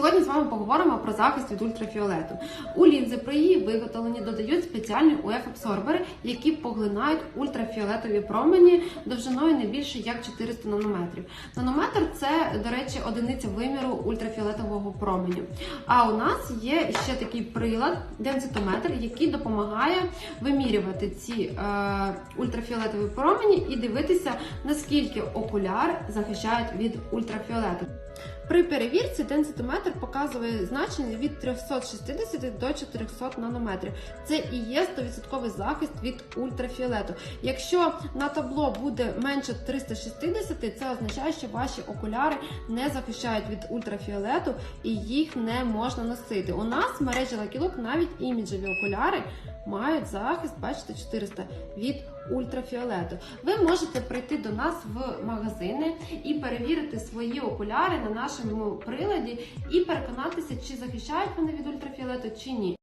Сьогодні з вами поговоримо про захист від ультрафіолету. У лінзи при її виготовленні додають спеціальні УФ-абсорбери, які поглинають ультрафіолетові промені довжиною не більше як 400 нанометрів. Нанометр це, до речі, одиниця виміру ультрафіолетового променю. А у нас є ще такий прилад, денситометр, який допомагає вимірювати ці е, ультрафіолетові промені і дивитися, наскільки окуляри захищають від ультрафіолету. При перевірці денситометр показує значення від 360 до 400 нанометрів. Це і є 100% захист від ультрафіолету. Якщо на табло буде менше 360, це означає, що ваші окуляри не захищають від ультрафіолету і їх не можна носити. У нас в мережі Look навіть іміджеві окуляри мають захист, бачите, 400 від ультрафіолету. Ви можете прийти до нас в магазини і перевірити свої окуляри на нашому приладі і переконатися, чи захищають вони від ультрафіолету, чи ні.